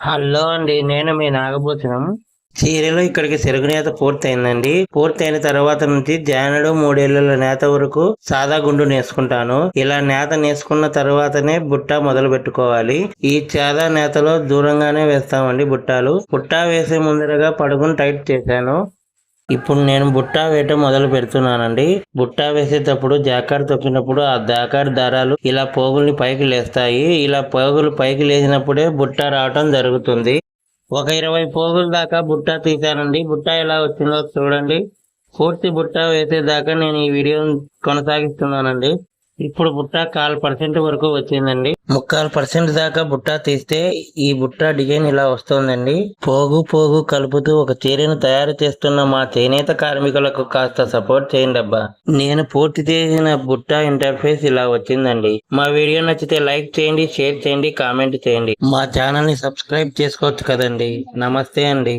Hello అండి నేను మీ నాగభూషణం. చీరలో ఇక్కడికి సెరుగు నేత పూర్తయిందండి. పూర్తయిన తర్వాత నుంచి జానడు మూడేళ్ళ నేత వరకు సాదా గుండు నేసుకుంటాను. ఇలా నేత నేసుకున్న తర్వాతనే బుట్ట మొదలు పెట్టుకోవాలి. ఈ సాదా నేతలో దూరంగానే వేస్తామండి బుట్టాలు. బుట్ట వేసే ముందరగా పడుకుని టైట్ చేశాను. ఇప్పుడు నేను బుట్ట వేయటం మొదలు పెడుతున్నానండి. బుట్ట వేసేటప్పుడు జాకార్ తొక్కినప్పుడు ఆ జాకార్ దారాలు ఇలా పోగుల్ని పైకి లేస్తాయి. ఇలా పోగులు పైకి లేచినప్పుడే బుట్ట రావటం జరుగుతుంది. ఒక ఇరవై పోగుల దాకా బుట్ట తీశానండి. బుట్ట ఎలా వచ్చిందో చూడండి. పూర్తి బుట్ట వేసేదాకా నేను ఈ వీడియోని కొనసాగిస్తున్నానండి. ఇప్పుడు బుట్ట కాల్ పర్సెంట్ వరకు వచ్చిందండి. ముక్కాల్ పర్సెంట్ దాకా బుట్ట తీస్తే ఈ బుట్ట డిజైన్ ఇలా వస్తుందండి. పోగు పోగు కలుపుతూ ఒక చీరను తయారు చేస్తున్న మా చేనేత కార్మికులకు కాస్త సపోర్ట్ చేయండి అబ్బా. నేను పూర్తి చేసిన బుట్ట ఇంటర్ఫేస్ ఇలా వచ్చిందండి. మా వీడియో నచ్చితే లైక్ చేయండి షేర్ చేయండి కామెంట్ చేయండి. మా ఛానల్ని సబ్స్క్రైబ్ చేసుకోవచ్చు కదండి. నమస్తే అండి.